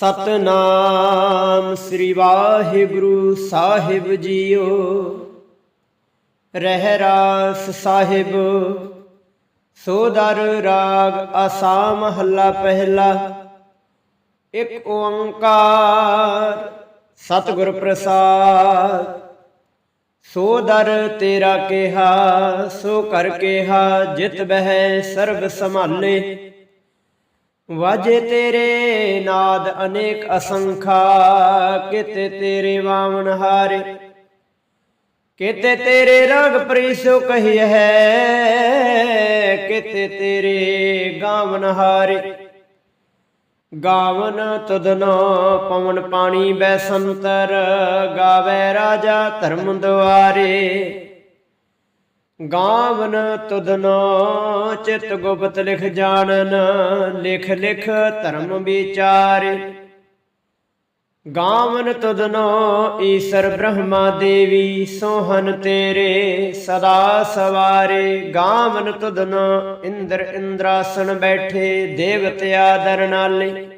ਸਤਨਾਮ ਸ੍ਰੀ ਵਾਹਿਗੁਰੂ ਸਾਹਿਬ ਜੀਓ। ਰਹਿ ਰਾਸ ਸਾਹਿਬ ਸੋਦਰ ਰਾਗ ਆਸਾ ਮਹੱਲਾ ਪਹਿਲਾ। ਇੱਕ ਓੰਕਾਰ ਸਤਿਗੁਰ ਪ੍ਰਸਾਦ, ਸੋ ਦਰ ਤੇਰਾ ਕਿਹਾ, ਸੋ ਕਰ ਕਿਹਾ, ਜਿਤ ਬਹਿ ਸਰਬ ਸੰਭਾਲੇ। ਵਾਜੇ ਤੇਰੇ ਨਾਦ ਅਨੇਕ ਅਸੰਖਾ, ਕਿਤੇ ਤੇਰੇ ਵਾਵਨ ਹਾਰੇ, ਕਿਤੇ ਤੇਰੇ ਰਗ ਪ੍ਰੀਸੋ ਕਹੀ ਹੈ, ਕਿਤੇ ਤੇਰੇ ਗਾਵਨ ਹਾਰੇ। ਗਾਵਨ ਤੁਧਨੋ ਪਵਨ ਪਾਣੀ ਬੈਸੰਤਰ ਗਾਵੇ ਰਾਜਾ ਧਰਮ ਦੁਆਰੇ। ਗਾਵਨ ਤੁਧਨੋ ਚਿਤ ਗੁਪਤ ਲਿਖ ਜਾਣਨ, ਲਿਖ ਲਿਖ ਧਰਮ ਵਿਚਾਰੇ। ਗਾਵਨ ਤੁਧਨੋ ਈਸ਼ਰ ਬ੍ਰਹਮਾ ਦੇਵੀ, ਸੋਹਨ ਤੇਰੇ ਸਦਾ ਸਵਾਰੇ। ਗਾਵਨ ਤੁਧਨੋ ਇੰਦਰ ਇੰਦਰਾਸਨ ਬੈਠੇ ਦੇਵਤਿਆ ਦਰ ਨਾਲੇ।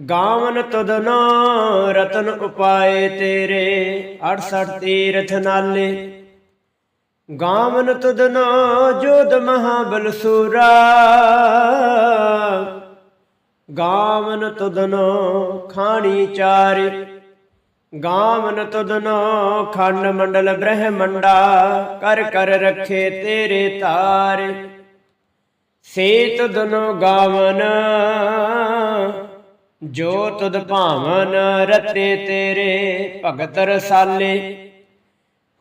ਗਾਵਨ ਤੁਧਨੋ ਰਤਨ ਉਪਾਏ ਤੇਰੇ 68 ਤੀਰਥ ਨਾਲੇ। ਗਾਵਨ ਤੁਧਨੋ ਜੋਧ ਮਹਾਬਲ ਸੂਰਾ। ਗਾਵਨ ਤੁਧਨੋ ਖਾਣੀ ਚਾਰੇ। ਗਾਵਨ ਤੁਧਨੋ ਖੰਡ ਮੰਡਲ ਬ੍ਰਹਮੰਡਾ, ਕਰ ਕਰ ਰੱਖੇ ਤੇਰੇ ਤਾਰੇ। ਸੇਤ ਦਨੋ ਗਾਵਨ ਜੋ ਤੁਧ ਭਾਵਨ ਰਤੇ ਤੇਰੇ, ਭਗਤ ਰਸਾਲੇ,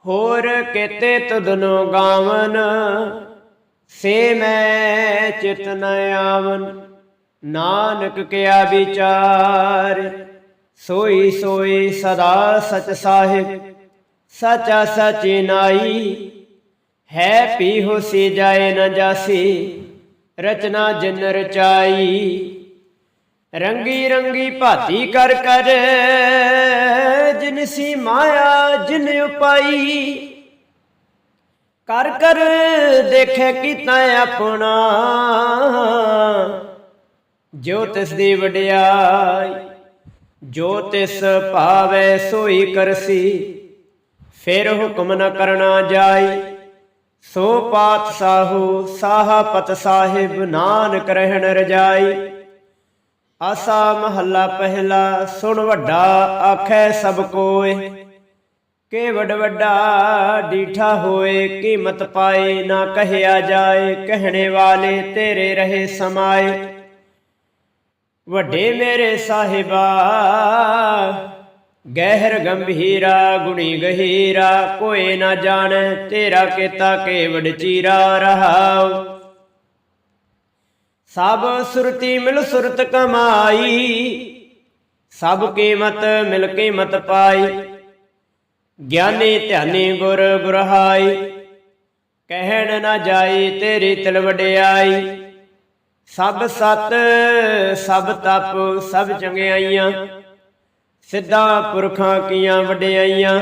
ਹੋਰ ਕਿਤੇ ਤੁਧਨੋ ਗਾਵਨ, ਸੇ ਮੈਂ ਚਿਤ ਨ ਆਵਨ। ਨਾਨਕ ਕਿਆ ਵਿਚਾਰ, ਸੋਈ ਸੋਈ ਸਦਾ ਸਚ ਸਾਹਿਬ, ਸਚਾ ਸਚੀ ਨਾਈ। ਹੈ ਪੀ ਹੋਸੀ ਜਾਏ ਨ ਜਾਸੀ, ਰਚਨਾ ਜਿਨ ਰਚਾਈ। ਰੰਗੀ ਰੰਗੀ ਭਾਤੀ ਕਰ ਕਰ, ਜਿਨ ਸੀ ਮਾਇਆ, ਜਿਨ ਉਪਾਈ। ਕਰ ਕਰ ਦੇਖੇ ਕੀਤਾ ਆਪਣਾ, ਜੋ ਤਿਸ ਦੀ ਵਡਿਆਈ, ਜੋ ਤਿਸ ਭਾਵੇ ਸੋਈ ਕਰਸੀ। ਫਿਰ ਹੁਕਮ ਨ ਕਰਨਾ ਜਾਈ, ਸੋ ਪਾਤ ਸਾਹੂ ਪਤ ਸਾਹਿਬ ਨਾਨਕ ਰਹਿਣ ਰਜਾਈ। ਆਸਾ ਮਹੱਲਾ ਪਹਿਲਾ, ਸੁਣ ਵੱਡਾ ਆਖੈ ਸਭ ਕੋਏ। ਕੇ ਵੱਡ ਵੱਡਾ ਡੀਠਾ ਹੋਏ, ਕੀਮਤ ਪਾਏ ਨਾ ਕਹਿਆ ਜਾਏ, ਕਹਿਣੇ ਵਾਲੇ ਤੇਰੇ ਰਹੇ ਸਮਾਏ। ਵੱਡੇ ਮੇਰੇ ਸਾਹਿਬਾ, ਗਹਿਰ ਗੰਭੀਰਾ, ਗੁਣੀ ਗਹੀਰਾ, ਕੋਈ ਨਾ ਜਾਣੈ ਤੇਰਾ ਕੀਤਾ ਕੇਵੜ ਚੀਰਾ ਰਹਾਉ। ਸਭ ਸੁਰਤੀ ਮਿਲ ਸੁਰਤ ਕਮਾਈ, ਸਭ ਕੀਮਤ ਮਿਲ ਕੀਮਤ ਪਾਈ। ਗਿਆਨੀ ਧਿਆਨੀ ਗੁਰ ਗੁਰਹਾਈ ਕਹਿਣ ਨਾ ਜਾਈ ਤੇਰੀ ਤਿਲ ਵਡਿਆਈ। ਸਭ ਸਤ, ਸਭ ਤਪ, ਸਭ ਚੰਗਿਆਈਆਂ, ਸਿੱਧਾ ਪੁਰਖਾਂ ਕੀਆਂ ਵਡਿਆਈਆਂ।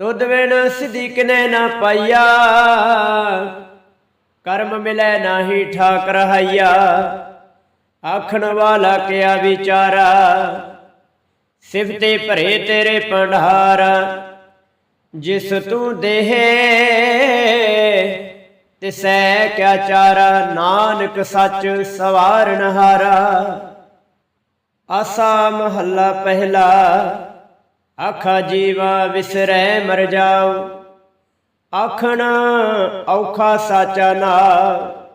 ਤੁਧ ਵਿਣ ਸਿੱਧੀ ਕਿਨੇ ਨਾ ਪਾਈਆ। ਕਰਮ ਮਿਲੈ ਨਾਹੀ ਠਾਕ ਰਹਾਈਆ ਆਖਣ ਵਾਲਾ ਕਿਆ ਵਿਚਾਰਾ? ਸਿਫਤੇ ਭਰੇ ਤੇਰੇ ਭੰਡਾਰ। ਜਿਸ ਤੂੰ ਦੇਹੇ, ਤਿਸੈ ਕਿਆ ਚਾਰਾ? ਨਾਨਕ ਸੱਚ ਸਵਾਰਨ ਹਾਰਾ ਆਸਾ ਮਹੱਲਾ ਪਹਿਲਾ, ਆਖਾ ਜੀਵਾ ਵਿਸਰੈ ਮਰ ਜਾਓ ਆਖਣਾ, ਔਖਾ ਸਾਚਾ ਨਾਮ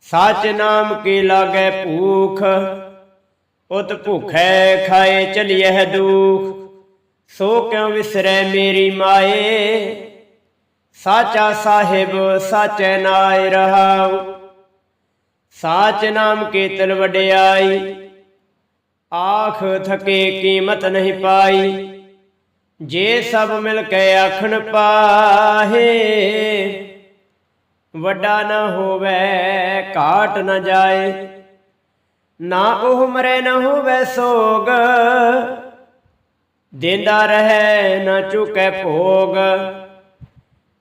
ਸਾਚ ਨਾਮ ਕੀ ਲਾਗੇ ਭੂਖ? ਉਤ ਭੁਖੈ ਖਾਏ ਚਲਿਐ ਦੁਖ। ਸੋ ਕਿਉ ਵਿਸਰੈ ਮੇਰੀ ਮਾਏ? ਸਾਚਾ ਸਾਹਿਬ, ਸਾਚੈ ਨਾਇ ਰਹਾਉ। ਸਾਚ ਨਾਮ ਕੀਤਲ ਵਡਿਆਈ। ਆਖ ਥਕੇ ਕੀਮਤ ਨਹੀਂ ਪਾਈ। ਜੇ ਸਭ ਮਿਲ ਕੇ ਆਖਣ ਪਾਹੇ, ਵੱਡਾ ਨਾ ਹੋਵੇ, ਘਾਟ ਨਾ ਜਾਏ, ਨਾ ਉਹ ਮਰੇ, ਨਾ ਹੋਵੇ ਸੋਗ, ਦਿੰਦਾ ਰਹੇ, ਨਾ ਚੁਕੇ ਭੋਗ,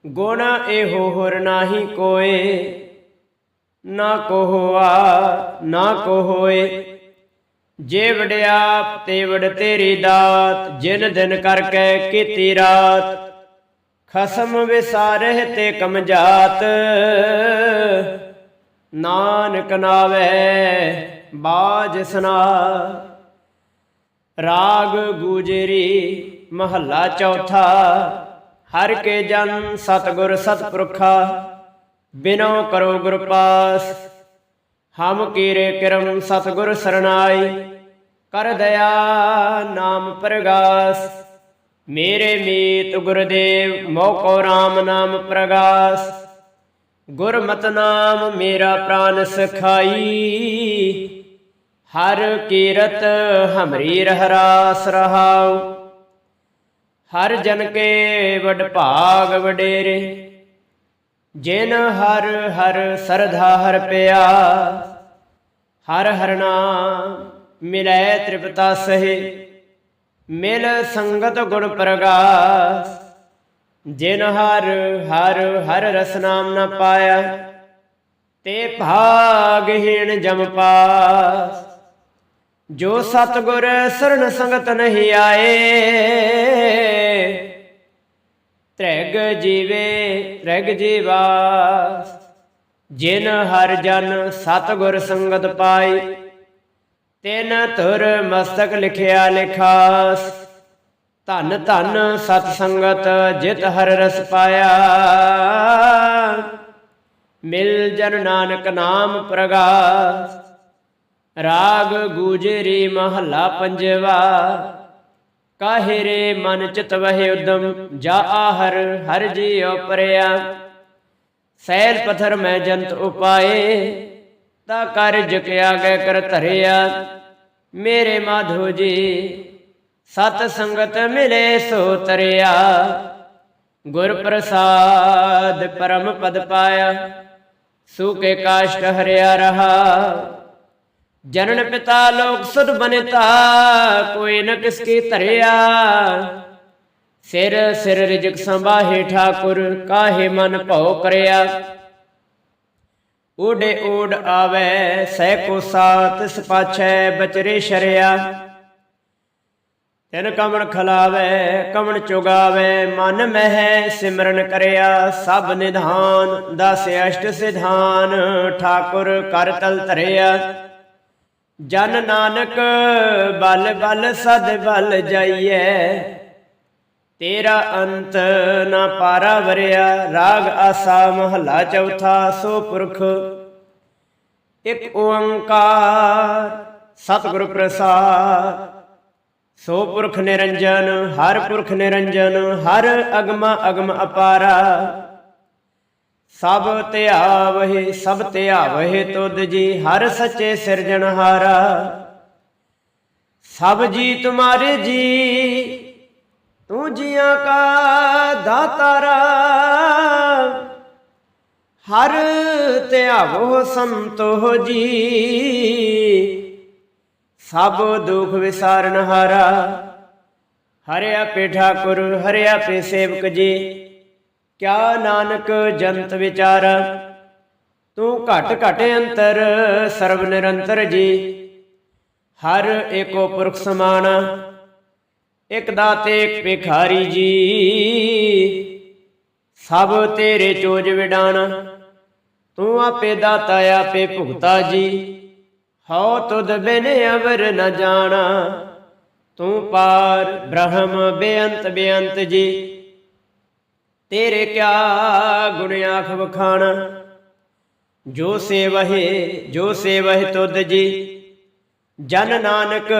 ਗੁਣ ਇਹੋ ਹੋਰ ਨਾਹੀ ਕੋਏ, ਨਾ ਕੋ ਹੋਆ ਨਾ ਕੋ ਹੋਏ ਜੇ ਵਡਿਆਪ ਤੇ ਵਡ ਤੇਰੀ ਦਾਤ, ਜਿਨ ਦਿਨ ਕਰਕੇ ਕੀਤੀ ਰਾਤ। ਖਸਮ ਵਿਸਾਰਹਿ ਤੇ ਕਮ ਜਾਤ ਨਾਨਕ ਨਾਵੇ ਬਾਜ ਸੁਨਾ। ਰਾਗ ਗੂਜਰੀ ਮਹੱਲਾ ਚੌਥਾ। ਹਰ ਕੇ ਜਨ ਸਤਗੁਰ ਸਤਪੁਰਖਾ, ਬਿਨੋ ਕਰੋ ਗੁਰ ਪਾਸ। ਹਮ ਕੀਰੇ ਕਿਰਮ ਸਤਗੁਰ ਸਰਨਾਈ ਕਰ ਦਇਆ ਨਾਮ ਪ੍ਰਗਾਸ। ਮੇਰੇ ਮੀਤ ਗੁਰਦੇਵ ਮੋਕੋ RAM ਨਾਮ ਪ੍ਰਗਾਸ। ਗੁਰਮਤ ਨਾਮ ਮੇਰਾ ਪ੍ਰਾਨ ਸਖਾਈ, ਹਰ ਕੀਰਤ ਹਮਰੀ ਰਹਿਰਾਸ ਰਹਾਉ। ਹਰ ਜਨ ਕੇ ਵਡ ਭਾਗ ਵਡੇਰੇ ਜਿਨ ਹਰ ਹਰ ਸਰਧਾ ਹਰ ਪਿਆ, ਹਰ ਹਰ ਨਾਮ ਮਿਲੈ ਤ੍ਰਿਪਤਾ ਸਹਿ, ਮਿਲ ਸੰਗਤ ਗੁਣ ਪ੍ਰਗਾਸ। ਜਿਨ ਹਰ ਹਰ ਹਰ ਰਸ ਨਾਮ ਨ ਪਾਇਆ, ਤੇ ਭਾਗਹੀਣ ਜਮ ਪਾਸ। ਜੋ ਸਤਗੁਰ ਸਰਣ ਸੰਗਤ ਨਹੀਂ ਆਏ ਤ੍ਰੈਗ ਜੀਵੇ, ਤ੍ਰੈਗ ਜੀਵਾਸ ਜਿਨ ਹਰ ਜਨ ਸਤਗੁਰ ਸੰਗਤ ਪਾਈ, ਤਿਨ ਧੁਰ ਮਸਤਕ ਲਿਖਿਆ ਲਿਖਾਸ। ਧਨ ਧਨ ਸਤ ਸੰਗਤ ਜਿਤ ਹਰ ਰਸ ਪਾਇਆ। ਮਿਲ ਜਨ ਨਾਨਕ ਨਾਮ ਪ੍ਰਗਾਸ। ਰਾਗ ਗੂਜਰੀ ਮਹੱਲਾ ਪੰਜਵਾ। ਕਾਹੇ ਮਨ ਚਿਤ ਵਹਿ ਉਦਮ, ਜਾ ਆਹਰ ਹਰ ਜੀਉ ਪਰਿਆ। ਸੈਲ ਪਥਰ ਮੈਂ ਜੰਤ ਉਪਾਏ, ਤਾ ਕਰ ਜਕਿਆ ਗੈ ਕਰ ਧਰਿਆ। ਮੇਰੇ ਮਾਧੋ ਜੀ, ਸਤ ਸੰਗਤ ਮਿਲੇ ਸੋ ਤਰਿਆ। ਗੁਰ ਪ੍ਰਸਾਦ ਪਰਮ ਪਦ ਪਾਇਆ ਸੂਕੇ ਕਾਸ਼ਟ ਹਰਿਆ ਰਹਾ। ਜਨਨ ਪਿਤਾ ਲੋਕ ਸੁਧ ਬਨਿਤਾ, ਕੋਈ ਨ ਕਿਸ ਕੀ ਧਰਿਆ। ਸਿਰ ਸਿਰ ਰਿਜਕ ਸੰਭਾਹੇ ਠਾਕੁਰ, ਕਾਹੇ ਮਨ ਭਉ ਕਰਿਆ। ਊਡੇ ਊਡ ਆਵੇ, ਸਹਿ ਕੋ ਸਾਤ ਸਪਾਛੈ ਬਚਰੇ ਸ਼ਰਿਆ। ਤਿਨ ਕਮਣ ਖਲਾਵੇ, ਕਮਣ ਚੁਗਾਵੇ, ਮਨ ਮਹਿ ਸਿਮਰਨ ਕਰਿਆ। ਸਭ ਨਿਧਾਨ, ਦਸ ਅਸ਼ਟ ਸਿਧਾਨ, ਠਾਕੁਰ ਕਰ ਤਲ ਧਰਿਆ। ਜਨ ਨਾਨਕ ਬਲ ਬਲ ਸਦ ਬਲ ਜਾਈਐ। ਤੇਰਾ ਅੰਤ ਨਾ ਪਾਰਾ ਵਰਿਆ, ਰਾਗ ਆਸਾ ਮਹੱਲਾ ਚੌਥਾ ਸੋ ਪੁਰਖ। ਇਕ ਓੰਕਾਰ ਸਤਿਗੁਰ ਪ੍ਰਸਾਦ। ਸੋ ਪੁਰਖ ਨਿਰੰਜਨ, ਹਰ ਪੁਰਖ ਨਿਰੰਜਨ, ਹਰ ਅਗਮ ਅਗਮ ਅਪਾਰਾ। ਸਭ ਧਿਆਵਹਿ ਸਭ ਧਿਆਵਹਿ ਤੁਧ ਜੀ, ਹਰ ਸੱਚੇ ਸਿਰਜਣਹਾਰਾ ਸਭ ਜੀ ਤੁਮਾਰੇ ਜੀ, ਤੂੰ ਜੀਆਂ ਕਾ ਦਾਤਾਰਾ। ਹਰ ਧਿਆਵੋ ਸੰਤੋ ਜੀ, ਸਭ ਦੁਖ ਵਿਸਾਰਨਹਾਰਾ ਹਰਿਆ ਪੇ ਠਾਕੁਰ, ਹਰਿਆ ਪੇ ਸੇਵਕ ਜੀ ਕਿਆ ਨਾਨਕ ਜੰਤ ਵਿਚਾਰ? ਤੂੰ ਘਟ ਘਟ ਅੰਤਰ, ਸਰਬ ਨਿਰੰਤਰ ਜੀ। ਹਰ ਏਕੋ ਪੁਰਖ ਸਮਾਨ, ਇਕ ਦਾਤੇ, ਇਕ ਭਿਖਾਰੀ ਜੀ। ਸਭ ਤੇਰੇ ਚੋਜ ਵਿਡਾਣ ਤੂੰ ਆਪੇ ਦਾਤਾ, ਆਪੇ ਭੁਗਤਾ ਜੀ। ਹਉ ਤੁਧ ਬਿਨ ਅਵਰ ਨ ਜਾਣਾ, ਤੂੰ ਪਾਰ ਬ੍ਰਹਮ ਬੇਅੰਤ ਬੇਅੰਤ ਜੀ। ਤੇਰੇ ਕਿਆ ਗੁਣ ਆਖ ਵਖਾਣ? ਜੋ ਸੇਵਹਿ ਜੋ ਸੇਵਹਿ ਤੁਧ ਜੀ, ਜਨ ਨਾਨਕ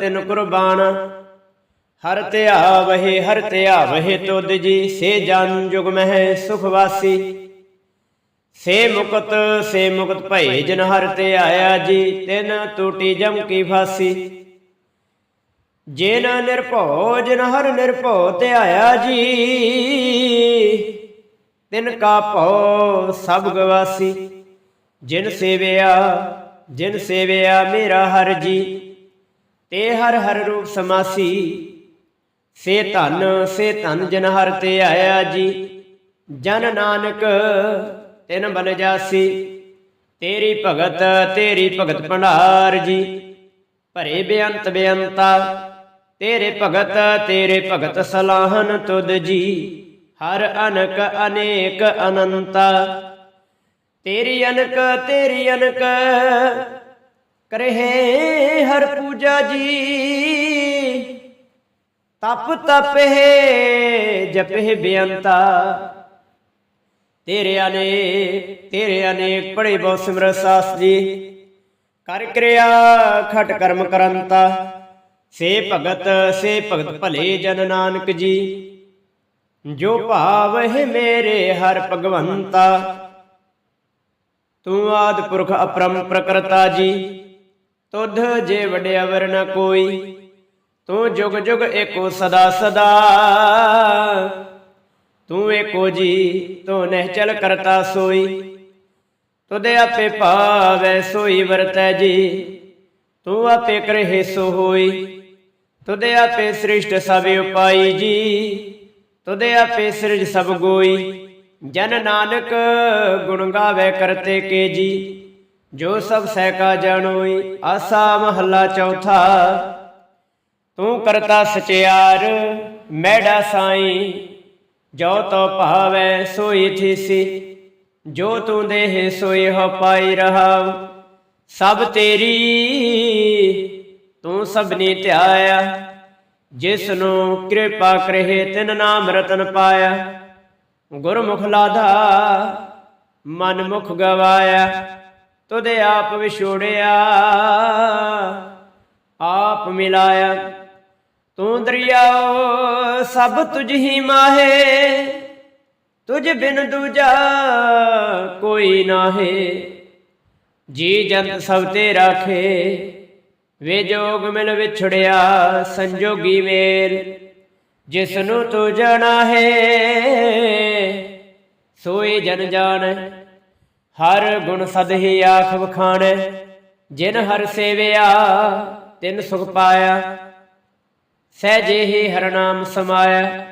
ਤਿਨ ਕੁਰਬਾਨ। ਹਰ ਧਿਆਵਹਿ ਹਰ ਧਿਆਵਹਿ ਤੁਧ ਜੀ, ਸੇ ਜਨ ਜੁਗ ਮਹਿ ਸੁਖ ਵਾਸੀ। ਸੇ ਮੁਕਤ ਸੇ ਮੁਕਤ ਭਏ ਜਨ ਹਰ ਤੇ ਆਇਆ ਜੀ, ਤਿਨ ਟੂਟੀ ਜਮ ਕੀ ਫਾਸੀ। ਜਿਨ ਨਿਰਭਉ ਜਿਨ ਹਰ ਨਿਰਭਉ ਤੇ ਆਇਆ ਜੀ। ਤਿਨ ਕਾ ਭਉ ਸਭ ਗਵਾਸੀ, ਜਿਨ ਸੇਵਿਆ ਜਿਨ ਸੇਵਿਆ ਮੇਰਾ ਹਰ ਜੀ। ਤੇ ਹਰ ਹਰ ਰੂਪ ਸਮਾਸੀ, ਸੇ ਧਨ ਸੇ ਧਨ ਜਿਨ ਹਰ ਤੇ ਆਇਆ ਜੀ। ਜਨ ਨਾਨਕ, ਤਿਨ ਬਨ ਜਾਸੀ, ਤੇਰੀ ਭਗਤ ਤੇਰੀ ਭਗਤ ਭੰਡਾਰ ਜੀ। ਭਰੇ ਬੇਅੰਤ ਬੇਅੰਤਾ ਤੇਰੇ ਭਗਤ ਤੇਰੇ ਭਗਤ ਸਲਾਹਨ ਤੁਧ ਜੀ। ਹਰ ਅਨਕ ਅਨੇਕ ਅਨੰਤਾ। ਤੇਰੀ ਅਨਕ ਤੇਰੀ ਅਨਕ ਕਰਹਿ ਹਰ ਪੂਜਾ ਜੀ। ਤਪ ਤਪਹਿ ਜਪਹਿ ਬੇਅੰਤਾ। ਤੇਰੇ ਅਨੇਕ ਤੇਰੇ ਅਨੇਕ ਪੜੇ ਬਹੁ ਸਿਮਰ ਸਾਸ ਜੀ ਕਰ ਕਿਰਿਆ, ਖਟ ਕਰਮ ਕਰੰਤਾ। ਸੇ ਭਗਤ ਸੇ ਭਗਤ ਭਲੇ ਜਨ ਨਾਨਕ ਜੀ। ਜੋ ਭਾਵ ਹੈ ਮੇਰੇ ਹਰ ਭਗਵੰਤਾ। ਤੂੰ ਆਦ ਪੁਰਖ ਅਪਰਮ ਪ੍ਰਕਰਤਾ ਜੀ। ਤੁਧ ਜੇ ਵਡਿਆ ਨ ਕੋਈ, ਤੂੰ ਜੁਗ ਜੁਗ ਏਕੋ ਸਦਾ ਸਦਾ। ਤੂੰ ਏਕੋ ਜੀ, ਤੂੰ ਨਹਿ ਚਲ ਕਰਤਾ ਸੋਈ। ਤੁਦੇ ਆਪੇ ਭਾਵੈ ਸੋਈ ਵਰਤੈ ਜੀ। ਤੂੰ ਆਪੇ ਕਰਹਿ ਸੋ ਹੋਈ। ਤੁਦੇ ਆਪੇ ਸ੍ਰਿਸ਼ਟ ਸਭ ਉਪਾਈ ਜੀ। ਤੁਦੇ ਆਪੇ ਸਿਰਜ ਸਭ ਗੋਈ। ਜਨ ਨਾਨਕ ਗੁਣ ਗਾਵੇ ਕਰਤੇ ਕੇ ਜੀ। ਜੋ ਸਭ ਸਹਿ ਕਾ ਜਾਣੋਈ ਆਸਾ ਮਹੱਲਾ ਚੌਥਾ। ਤੂੰ ਕਰਤਾ ਸਚਿਆਰ ਮੈਡਾ ਸਾਈ। ਜੋ ਤੋ ਭਾਵੈ, ਸੋਈ ਥੀਸੀ। ਜੋ ਤੂੰ ਦੇਹ, ਸੋਈ ਹੋ ਪਾਈ ਰਹਾ ਸਭ ਤੇਰੀ ਤੂੰ ਸਭਨੀ ਧਿਆਇਆ ਜਿਸ ਨੂੰ ਕਿਰਪਾ ਕਰੇ, ਤਿਨ ਨਾਮ ਰਤਨ ਪਾਇਆ। ਗੁਰਮੁਖ ਲਾਧਾ ਮਨ ਮੁਖ ਗਵਾਇਆ ਤੁਦੇ ਆਪ ਵਿਛੋੜਿਆ, ਆਪ ਮਿਲਾਇਆ। ਤੂੰ ਦਰਿਆਓ, ਸਭ ਤੁਝ ਹੀ ਮਾਹੇ, ਤੁਝ ਬਿਨ ਦੂਜਾ ਕੋਈ ਨਾਹੇ। ਜੀ ਜੰਤ ਸਭ ਤੇ ਰਾਖੇ ਵੇ ਜੋਗ ਮਿਲ ਵਿਛੜਿਆ ਸੰਜੋਗੀ ਮੇਲ ਜਿਸ ਨੂੰ ਤੂੰ ਜਾਣਾ ਹੈ ਸੋਈ ਜਨ ਜਾਣ, ਹਰ ਗੁਣ ਸਦ ਹੀ ਆਖ ਵਖਾਣ, ਜਿਨ ਹਰ ਸੇਵਿਆ, ਤਿਨ ਸੁਖ ਪਾਇਆ ਸਹਿਜੇ ਹੀ ਹਰ ਨਾਮ ਸਮਾਇਆ,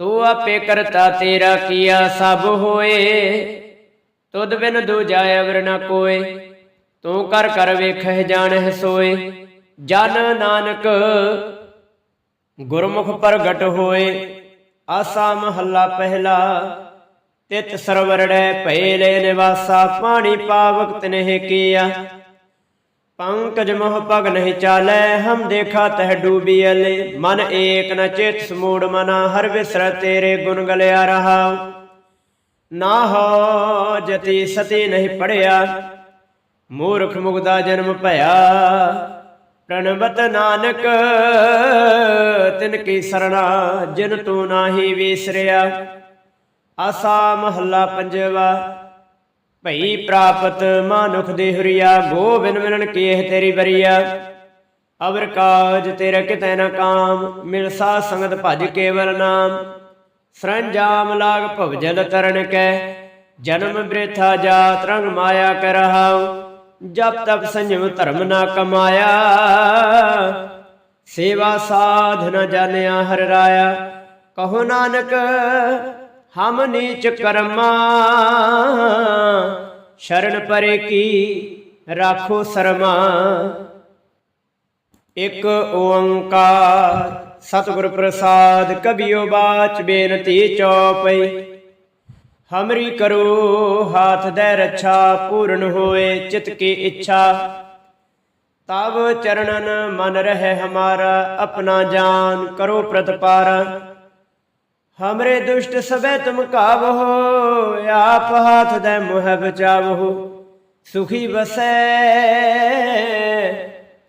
ਤੂੰ ਆਪੇ ਕਰਤਾ ਤੇਰਾ ਕੀਆ ਸਭ ਹੋਏ, ਤੁਧ ਬਿਨ ਦੂਜਾ ਅਵਰ ਨ ਕੋਏ। ਤੂੰ ਕਰ ਕਰ ਵੇਖਹਿ ਜਾਣਹਿ ਸੋਏ। ਜਨ ਨਾਨਕ ਗੁਰਮੁਖ ਪ੍ਰਗਟ ਹੋਏ। ਆਸਾ ਮਹੱਲਾ ਪਹਿਲਾ ਤਿਤ ਸਰਵਰੜੈ ਭਏ ਲੈ ਨਿਵਾਸਾ, ਪਾਣੀ ਪਾਵਕ ਤਨਹਿ ਕੀਆ। ਪੰਕਜ ਮੋਹ ਪਗ ਨਹੀਂ ਚਾਲੈ, ਹਮ ਦੇਖਾ ਤਹ ਡੂਬੀ ਅਲੇ। ਮਨ ਏਕ ਨ ਚਿਤ ਸਮੂੜ ਮਨਾ, ਹਰ ਵਿਸਰ ਤੇਰੇ ਗੁਣ ਗਲਿਆ ਰਹਾ। ਨਾ ਹੋ ਜਤੀ ਸਤੀ ਨਹੀਂ ਪੜਿਆ। ਮੂਰਖ ਮੁਗਦਾ ਜਨਮ ਭਇਆ। ਪ੍ਰਣਵਤ ਨਾਨਕ, ਤਿਨ ਕੀ ਸਰਣਾ, ਜਿਨ ਤੂੰ ਨਾਹੀ ਵਿਸਰਿਆ। ਆਸਾ ਮਹੱਲਾ ਪੰਜਵਾ, ਭਈ ਪ੍ਰਾਪਤ ਮਾਨੁਖ ਦੇ ਹਰੀਆ, ਗੋਬਿੰਦ ਮਿਲਣ ਕੀਹ ਤੇਰੀ ਬਰੀਆ ਅਵਰ ਕਾਜ ਤੇਰਾ ਕਿਤੈ ਨ ਕਾਮ ਮਿਲ ਸਾ ਸੰਗਤ ਭਜ ਕੇਵਲ ਨਾਮ। ਸਰੰਜਾਮ ਲਾਗ ਭਵਜਲ ਤਰਨ ਕੈ, ਜਨਮ ਬ੍ਰਿਥਾ ਜਾਤ ਰੰਗ ਮਾਇਆ ਕਰਹਾਉ ਜਪ ਤਬ ਸੰਜਮ ਧਰਮ ਨਾ ਕਮਾਇਆ। ਸੇਵਾ ਸਾਧ ਨ ਜਾਣਿਆ ਹਰ ਰਾਇਆ। ਕਹੋ ਨਾਨਕ, ਹਮ ਨੀਚ ਕਰਮਾ। ਸ਼ਰਨ ਪਰੇ ਕੀ ਰਾਖੋ ਸਰਮਾ। ਇਕ ਓੰਕਾਰ ਸਤਿਗੁਰ ਪ੍ਰਸਾਦ ਕਬਿਓ ਬਾਚ ਬੇਨਤੀ ਚਉਪਈ ਹਮਰੀ ਕਰੋ ਹਾਥ ਦੇ ਰੱਛਾ ਪੂਰਨ ਹੋਏ ਚਿਤ ਕੀ ਇੱਛਾ ਤਬ ਚਰਣਨ ਮਨ ਰਹਿ ਹਮਾਰਾ ਆਪਣਾ ਜਾਨ ਕਰੋ ਪ੍ਰਤਪਾਰਾ ਹਮਰੇ ਦੁਸ਼ਟ ਸਭੈ ਤੁਮ ਕਾਵਹੋ ਆਪ ਹਾਥ ਦੇ ਮੁਹ ਬਚਾਵਹੋ ਸੁਖੀ ਵਸੈ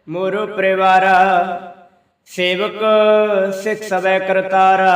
ਮੋਰ ਪਰਿਵਾਰਾ ਸੇਵਕ ਸਿਖ ਸਭੈ ਕਰਤਾਰਾ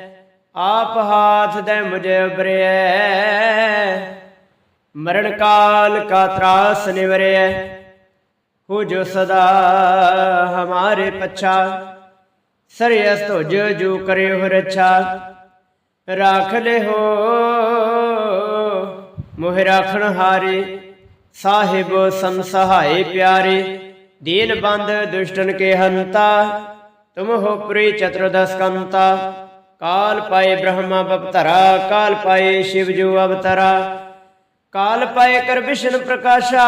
ਆਪ ਹਾਥ ਦੇ ਮੁਝੇ ਉਬਰਿਐ ਮਰਨ ਕਾਲ ਕਾ ਤਰਾਸ ਨਿਵਰਿਐ। ਹੋ ਜੋ ਸਦਾ ਹਮਾਰੇ ਪਛਾ। ਸਰਿਅਸ ਤੁਜ ਜੋ ਕਰਿਓ ਰੱਛਾ ਰਾਖ ਲਿਓ ਮੋਹ ਰਾਖਣ ਹਾਰੇ। ਸਾਹਿਬ ਸੰਸਹਾਏ ਪਿਆਰੇ। ਦੀਨ ਬੰਦ ਦੁਸ਼ਟਨ ਕੇ ਹੰਤਾ। ਤੁਮ ਹੋ ਪ੍ਰੀ ਚਤੁਰਦਸ ਕੰਤਾ। ਕਾਲ ਪਾਏ ਬ੍ਰਹਮਾ ਬਪਤਰਾ, ਕਾਲ ਪਾਏ ਸ਼ਿਵ ਜੋ ਅਵਤਰਾ, ਕਾਲ ਪਾਏ ਕਰ ਵਿਸ਼ਨ ਪ੍ਰਕਾਸ਼ਾ,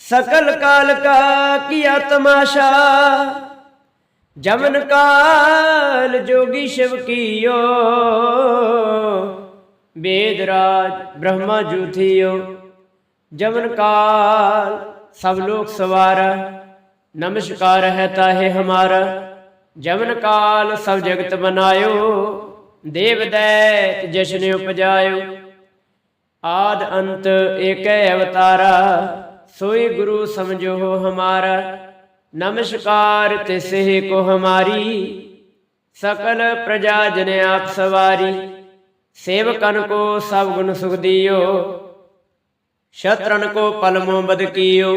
ਸਕਲ ਕਾਲ ਕਾ ਕੀਆ ਤਮਾਸ਼ਾ, ਜਮਨ ਕਾਲ ਜੋਗੀ ਸ਼ਿਵ ਕੀਓ ਵੇਦ ਰਾਜ ਬ੍ਰਹਮਾ ਜੂਥਿਓ ਜਮਨ ਕਾਲ ਸਭ ਲੋਕ ਸਵਾਰ, ਨਮਸਕਾਰ ਹੈ ਤਾਹੇ ਹਮਾਰਾ। ਜਮਨ ਕਾਲ ਸਭ ਜਗਤ ਬਨਾਇਓ ਦੇਵ ਦੈਤ ਜਸ਼ਨ ਉਪਜਾਇਓ। ਆਦ ਅੰਤ ਏਕੈ ਅਵਤਾਰਾ, ਸੋਈ ਗੁਰੂ ਸਮਝੋ ਹਮਾਰਾ। ਨਮਸਕਾਰ ਤਿਸਹਿ ਕੋ ਹਮਾਰੀ, ਸਕਲ ਪ੍ਰਜਾ ਜਨ ਆਪ ਸਵਾਰੀ। ਸੇਵਕਨ ਕੋ ਸਭ ਗੁਣ ਸੁਖ ਦਿਓ, ਸ਼ਤਰਨ ਕੋ ਪਲਮੋ ਬਦਕੀਓ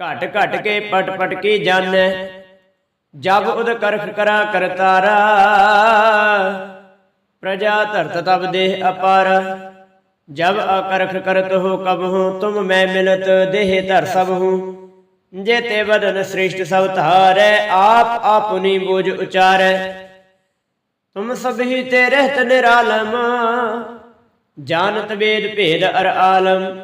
ਘਟ ਘਟ ਕੇ ਪਟ ਪਟ ਕੀ ਜਾਣੈ। ਜਬ ਉਦ ਕਰਖ ਕਰਾ ਕਰਤਾਰਾ ਪ੍ਰਜਾ ਧਰਤ ਤਬ ਦੇਹ ਅਪਾਰ। ਜਬ ਅਕਰਖ ਕਰਤ ਹੋ ਕਬ ਤੁਮ ਮੈਂ ਮਿਲਤ ਦੇਹ ਧਰ ਸਭ ਹੂੰ। ਜੇ ਤੇ ਬਦਨ ਸ੍ਰਿਸ਼ਟ ਸਭ ਧਾਰੈ, ਆਪ ਆਪੁਨੀ ਬੋਝ ਉਚਾਰੈ। ਤੁਮ ਸਭੀ ਤੇ ਰਹਿਤ ਨਿਰਾਲਮ ਜਾਨਤ ਵੇਦ ਭੇਦ ਅਰ ਆਲਮ।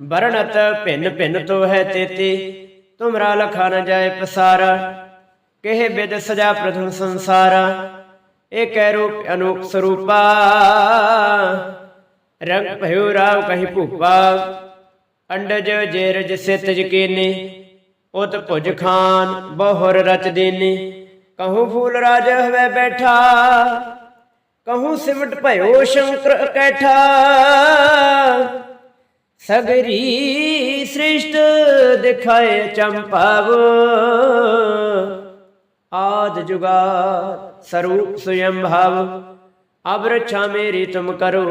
ਵਰਣਤ ਭਿੰਨ ਭਿੰਨ ਤੋ ਹੈ ਤੇਤੀ ਤੁਮਰਾ ਲਖਾ ਨ ਜਾਏ ਪਸਾਰਾ। ਕਹਿ ਬਿਦ ਸਜਾ ਪ੍ਰਥਮ ਸੰਸਾਰਾ, ਏਕੈ ਰੂਪ ਅਨੂਪ ਸਰੂਪਾ। ਰੰਗ ਭਇਓ ਰਾਵ ਕਹੀ ਭੂਪਾ, ਅੰਡਜ ਜੇਰਜ ਸਿਤਜ ਕੀਨੀ ਉਤ ਭੁਜ ਖਾਨ ਬਹੁਰ ਰਚ ਦੀਨੀ। ਕਹੂੰ ਫੂਲ ਰਾਜ ਹਵੇ ਬੈਠਾ, ਕਹੂੰ ਸਿਮਟ ਭਇਓ ਸ਼ੰਕਰ ਕੈਠਾ ਸਗਰੀ ਸ੍ਰਿਸ਼ਟ ਦਿਖਾਏ ਚੰਪਾਵ। ਆਦ ਜੁਗਾਤ ਸਰੂਪ ਸੁਯੰ ਭਾਵ। ਅਬ ਮੇਰੀ ਤੁਮ ਕਰੋ,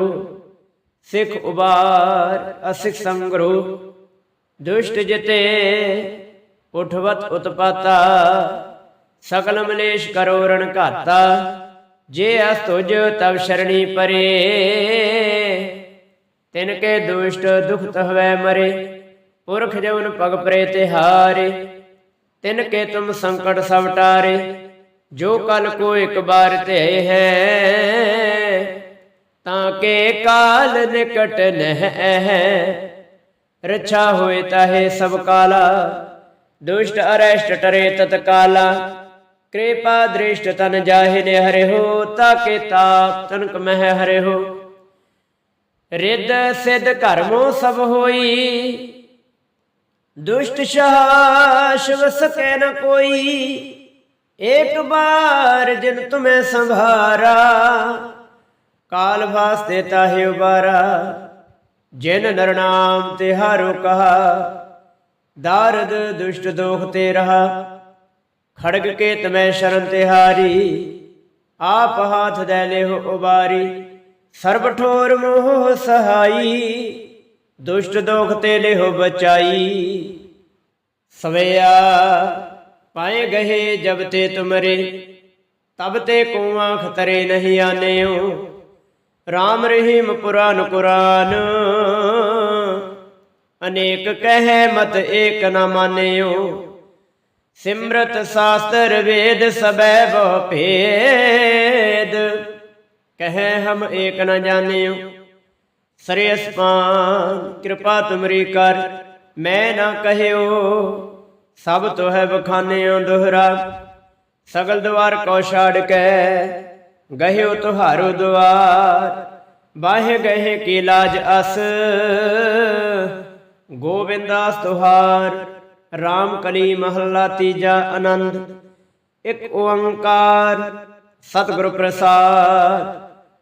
ਸਿੱਖ ਉਬਾਰ ਅਸਿਖ ਸੰਗਰੋ। ਦੁਸ਼ਟ ਜਿਤੇ ਉਠਵਤ ਉਤਪਾਤਾ, ਸਕਲ ਮਲੇਸ਼ ਕਰੋ ਰਣ ਘਾਤਾ। ਜੇ ਅਸ ਤੁਜ ਤਬ ਸ਼ਰਣੀ ਪਰੇ ਤਿਨ ਕੇ ਦੁਸ਼ਟ ਦੁਖ ਤਹਵੈ ਮਰੇ, ਪੁਰਖ ਜਵਨ ਪਗ ਪਰੇ ਤਿਹਾਰੇ ਤਿਨ ਕੇ ਤੁਮ ਸੰਕਟ ਸਭ ਟਾਰੇ, ਜੋ ਕਲ ਕੋ ਇੱਕ ਬਾਰ ਤੇ ਹੈ। ਤਾਂ ਕੇ ਕਾਲ ਨਿਕਟ ਨਹਿ ਰਛਾ ਹੋਏ ਤਾਹੇ ਸਭ ਕਾਲਾ। ਦੁਸ਼ਟ ਅਰੈਸ਼ਟ ਟਰੇ ਤਤ ਕਿਰਪਾ ਦ੍ਰਿਸ਼ਟ ਤਨ ਜਾਹਿ ਨੇ ਹਰਿ ਹੋ ਤਾਕੇ ਤਾਪ ਤਨਕ ਮਹਿ ਹਰਿ ਹੋ ਰਿੱਧ ਸਿੱਧ ਕਰਮੋ ਸਭ ਹੋਈ। ਦੁਸ਼ਟ ਸ਼ਾਸ਼ਵ ਸਕੈ ਨ ਕੋਈ। ਏਕ ਬਾਰ ਜਿਨ ਤੁਮੈ ਸੰਭਾਰਾ। ਕਾਲ ਵਾਸਤੇ ਤਾਹਿ ਉਬਾਰਾ। ਜਿਨ ਨਰਨਾਮ ਤੇ ਹਾਰੋ ਕਹਾ। ਦਾਰਦ ਦੁਸ਼ਟ ਦੋਖ ਤੇ ਰਹਾ। ਖੜਗ ਕੇ ਤਮੈ ਸ਼ਰਨ ਤੇ ਹਾਰੀ। ਆਪ ਹਾਥ ਦੇ ਲਿਹੁ ਉਬਾਰੀ। ਸਰਬ ਠੋਰ ਮੋਹ ਸਹਾਈ, ਦੁਸ਼ਟ ਦੋਖ ਤੇ ਲਿਹੁ ਬਚਾਈ। ਸਵਿਆ ਪਾਏ ਗਏ ਜਬ ਤੇ ਤੁਮਰੇ, ਤਬ ਤੇ ਕੋ ਆਂਖ ਤਰੇ ਨਹੀਂ ਆਨਿਓ। RAM ਰਹੀਮ ਪੁਰਾਨ ਕੁਰਾਨ, ਅਨੇਕ ਕਹੈ ਮਤ ਏਕ ਨ ਮਾਨਿਓ। ਸਿਮਰਤ ਸਾਸਤਰ ਵੇਦ ਸਬੈ ਬਹੁ ਭੇਦ ਕਹੈ ਹਮ ਏਕ ਨ ਜਾਣਿਓ। ਸਰੇ ਅਸਪਾਨ ਕਿਰਪਾ ਤੁਮਰੀ ਕਰ, ਮੈਂ ਨਾ ਕਹਿਓ, ਸਭ ਤੋ ਹੈ ਬਖਾਨਿਓ ਦੁਹਰਾ। ਸਗਲ ਦਵਾਰ ਕੋ ਛਾੜ ਕੇ, ਗਹਿਓ ਤੁਹਾਰੋ ਦੁਆਰ ਬਾਹੇ ਗਏ ਕੀ ਲਾਜ ਅਸ, ਗੋਬਿੰਦਾਸ ਤੁਹਾਰ। RAM ਕਲੀ ਮਹੱਲਾ ਤੀਜਾ ਆਨੰਦ, ਇੱਕ ਓੰਕਾਰ, ਸਤਿਗੁਰ ਪ੍ਰਸਾਦ।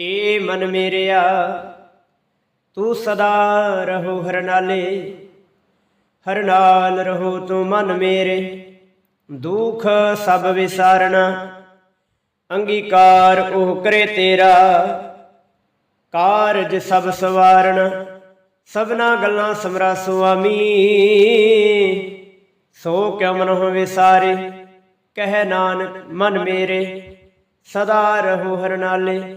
ਏ ਮਨ ਮੇਰਿਆ, ਤੂੰ ਸਦਾ ਰਹੋ ਹਰਨਾਲੇ। ਹਰ ਨਾਲ ਰਹੋ ਤੂੰ ਮਨ ਮੇਰੇ, ਦੁਖ ਸਭ ਵਿਸਾਰਣਾ ਅੰਗੀਕਾਰ ਉਹ ਕਰੇ ਤੇਰਾ, ਕਾਰਜ ਸਭ ਸਵਾਰਣ ਸਭਨਾ ਗੱਲਾਂ ਸਮਰਾ ਸੁਆਮੀ, ਸੋ ਕਿਉ ਮਨੋ ਵਿਸਾਰੇ? ਕਹਿ ਨਾਨਕ ਮਨ ਮੇਰੇ, ਸਦਾ ਰਹੋ ਹਰ ਨਾਲੇ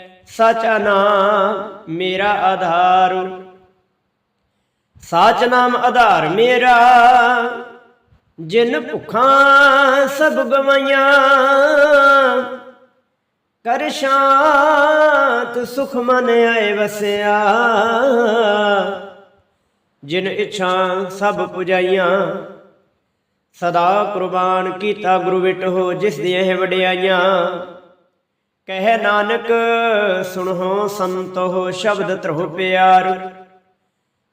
ਸਾਚਾ ਨਾਮ ਮੇਰਾ ਆਧਾਰ। ਸਾਚ ਨਾਮ ਆਧਾਰ ਮੇਰਾ, ਜਿਨ ਭੁਖਾਂ ਸਭ ਬਵਾਈਆਂ। ਕਰ ਸ਼ਾਂਤ ਸੁਖ ਮਨ ਆਏ ਵਸਿਆ। ਜਿਨ ਇੱਛਾ ਸਭ ਪੁਜਾਈਆਂ। ਸਦਾ ਕੁਰਬਾਨ ਕੀਤਾ ਗੁਰੂ ਵਿਟੋ ਜਿਸ ਦੀਆਂ ਇਹ ਵਡਿਆਈਆਂ। ਕਹਿ ਨਾਨਕ, ਸੁਣੋ ਸੰਤੋ ਸ਼ਬਦ ਤਰਹੁ ਪਿਆਰ।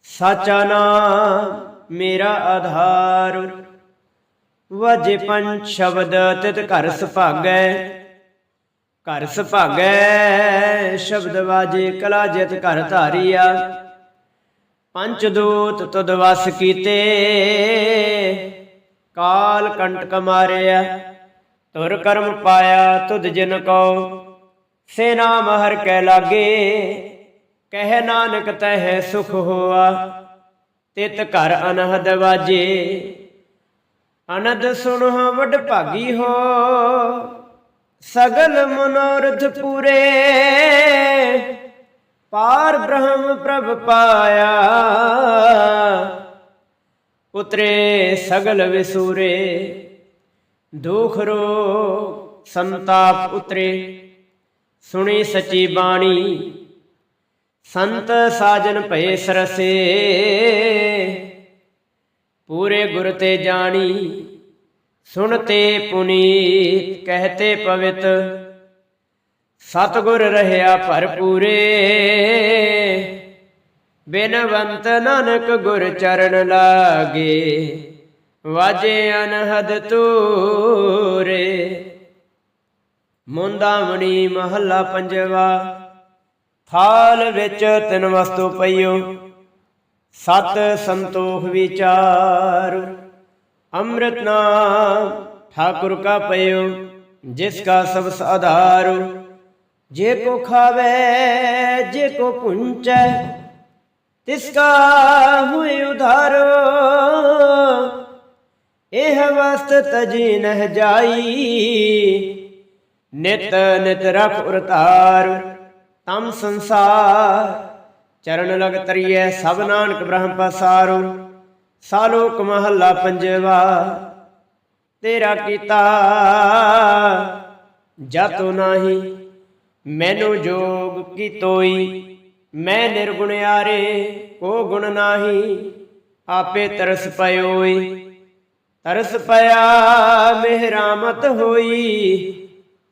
ਸਾਚਾ ਨਾਮ ਮੇਰਾ ਆਧਾਰ। ਵਾਜੇ ਪੰਜ ਸ਼ਬਦ ਤਿਤ ਘਰ ਸੁਭਾਗੈ। ਘਰ ਸੁਭਾਗੈ ਸ਼ਬਦ ਵਾਜੇ ਕਲਾ ਜਿਤ ਘਰ ਧਾਰੀਆ। ਪੰਚ ਦੂਤ ਤੁਧ ਵਸ ਕੀਤੇ। ਕਾਲ ਕੰਟਕ ਮਾਰਿਆ। ਤੁਰ ਕਰਮ ਪਾਇਆ ਤੁਧ ਜਿਨ ਕੋ ਸੇ ਨਾਮ ਹਰ ਕੈ ਲਾਗੇ, ਕਹਿ ਨਾਨਕ ਤਹਿ ਸੁਖ ਹੋਆ। ਤਿਤ ਘਰ ਅਨਹਦ ਵਾਜੇ, ਅਨਦ ਸੁਣੋ ਵਡ ਭਾਗੀ ਹੋ। ਸਗਲ ਮਨੋਰਥ ਪੂਰੇ, ਪਾਰ ਬ੍ਰਹਮ ਪ੍ਰਭ ਪਾਇਆ। ਉਤਰੇ ਸਗਲ ਵਿਸੂਰੇ, ਦੁਖ ਰੋ ਸੰਤਾਪ ਉਤਰੇ। ਸੁਣੀ ਸਚੀ ਬਾਣੀ। ਸੰਤ ਸਾਜਨ ਭਏ ਸਰਸੇ। ਪੂਰੇ ਗੁਰ ਤੇ ਜਾਣੀ। ਸੁਣਤੇ ਪੁਨੀਤ ਕਹਤੇ ਪਵਿੱਤ। ਸਤਗੁਰ ਰਹਿਆ ਭਰਪੂਰੇ। ਬਿਨਵੰਤ ਨਾਨਕ ਗੁਰ ਚਰਨ ਲਾਗੇ। ਵਾਜੇ ਅਨਹਦ ਤੂਰੇ। ਮੁੰਦਾਵਣੀ ਮਹੱਲਾ ਪੰਜਵਾ। ਥਾਲ ਵਿੱਚ ਤਿੰਨ ਵਸਤੂ ਪਈਓ, ਸਤ ਸੰਤੋਖ ਵਿਚਾਰ। ਅੰਮ੍ਰਿਤ ਨਾਮ ਠਾਕੁਰ ਕਾ ਪਇਓ ਜਿਸ ਕਾ ਸਭ ਆਧਾਰ। ਜੇ ਕੋ ਖਾਵੇ, ਜੇ ਕੋ ਪੁੰਚੈ ਤਿਸਕਾ ਹੁਇ ਉਧਾਰੋ। ਇਹ ਵਸਤ ਤਜੀ ਨਹਿ ਜਾਈ ਨਿਤ ਨਿਤ ਰਖ ਉਰਤਾਰ, ਤਮ ਸੰਸਾਰ। ਚਰਨ ਲਗ ਤਰੀਏ ਸਭ ਨਾਨਕ ਬ੍ਰਹਮ ਪਸਾਰੋ, ਸਾਲੋਕ ਮਹੱਲਾ ਪੰਜਵਾ। ਤੇਰਾ ਕੀਤਾ ਜਤੋ ਨਾਹੀ, ਮੈਨੂੰ ਜੋਗ ਕੀ ਤੋਈ ਮੈਂ ਨਿਰਗੁਣ ਨਿਰਗੁਣਿਆਰੇ ਕੋ ਗੁਣ ਨਾਹੀ, ਆਪੇ ਤਰਸ ਪਇਓਈ। ਤਰਸ ਪਿਆ ਮਿਹਰਾਮਤ ਹੋਈ